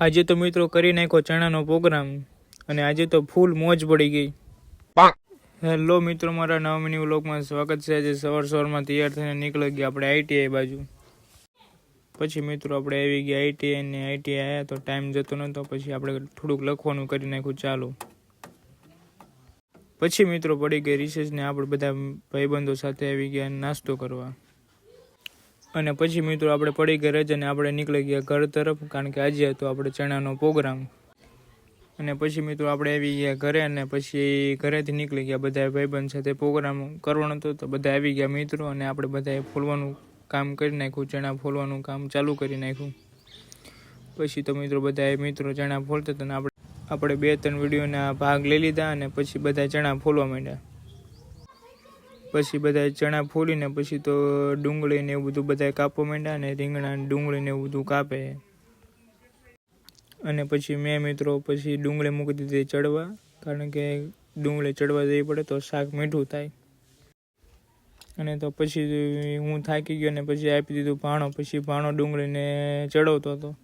આજે તો મિત્રો કરી નાખ્યો ચણાનો પ્રોગ્રામ અને આજે તો ફૂલ મોજ પડી ગઈ. હેલો મિત્રો મારા નવા મિની વ્લોગમાં સ્વાગત છે. આજે સવાર સવારમાં તૈયાર થઈને નીકળી ગયા આપણે આઈટીઆઈ બાજુ. પછી મિત્રો આપણે આવી ગયા આઈટીઆઈ ને આઈટીઆઈ આવ્યા તો ટાઈમ જતો નહોતો પછી આપણે થોડુંક લખવાનું કરી નાખ્યું ચાલુ. પછી મિત્રો પડી ગઈ રિસેસ ને આપણે બધા ભાઈબંધો સાથે આવી ગયા નાસ્તો કરવા. અને પછી મિત્રો આપણે પડી ગયા રજા અને આપણે નીકળી ગયા ઘર તરફ, કારણ કે આજે હતો આપણે ચણાનો પ્રોગ્રામ. અને પછી મિત્રો આપણે આવી ગયા ઘરે અને પછી ઘરેથી નીકળી ગયા બધા ભાઈબંધ સાથે પ્રોગ્રામ કરવાનો હતો, તો બધા આવી ગયા મિત્રો અને આપણે બધાએ ફોલવાનું કામ કરી નાખ્યું, ચણા ફોલવાનું કામ ચાલુ કરી નાખ્યું. પછી તો મિત્રો બધાએ મિત્રો ચણા ફોલતા હતા આપણે આપણે બે ત્રણ વિડીયોના ભાગ લઈ લીધા અને પછી બધા ચણા ફોલવા માંડ્યા. પછી બધા ચણા ફોલીને પછી તો ડુંગળી ને એવું બધું બધા કાપવા માંડ્યા ને રીંગણા ને ડુંગળી ને એવું બધું કાપે. અને પછી મેં મિત્રો પછી ડુંગળી મૂકી દીધી ચડવા, કારણ કે ડુંગળી ચડવા જઈ પડે તો શાક મીઠું થાય. અને તો પછી હું થાકી ગયો ને પછી આપી દીધું ભાણો, પછી ભાણો ડુંગળીને ચડવતો હતો.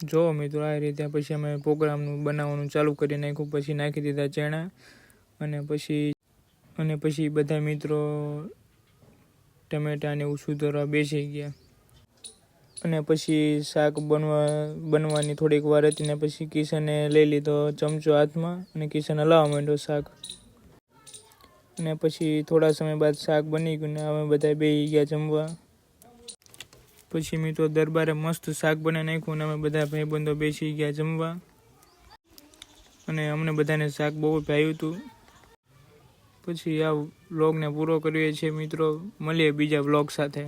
જો મિત્રો આ રીતે પછી અમે પ્રોગ્રામનું બનાવવાનું ચાલુ કરી નાખ્યું, પછી નાખી દીધા ચણા, અને પછી અને પછી બધા મિત્રો ટમેટા ને એવું સુધારવા બેસી ગયા. અને પછી શાક બનવા, બનવાની થોડીક વાર હતી ને પછી કિશને લઈ લીધો ચમચો હાથમાં અને કિશન હલાવવા માંડ્યો શાક. અને પછી થોડા સમય બાદ શાક બની ગયું ને અમે બધા બેસી ગયા જમવા. પછી મિત્રો દરબારે મસ્ત શાક બનાવી નાખ્યું અને અમે બધા ભાઈબંધો બેસી ગયા જમવા. અને અમને બધાને શાક બહુ ભાવ્યું હતું. પછી આ વ્લોગને પૂરો કરીએ છીએ મિત્રો. મળીએ બીજા વ્લોગ સાથે.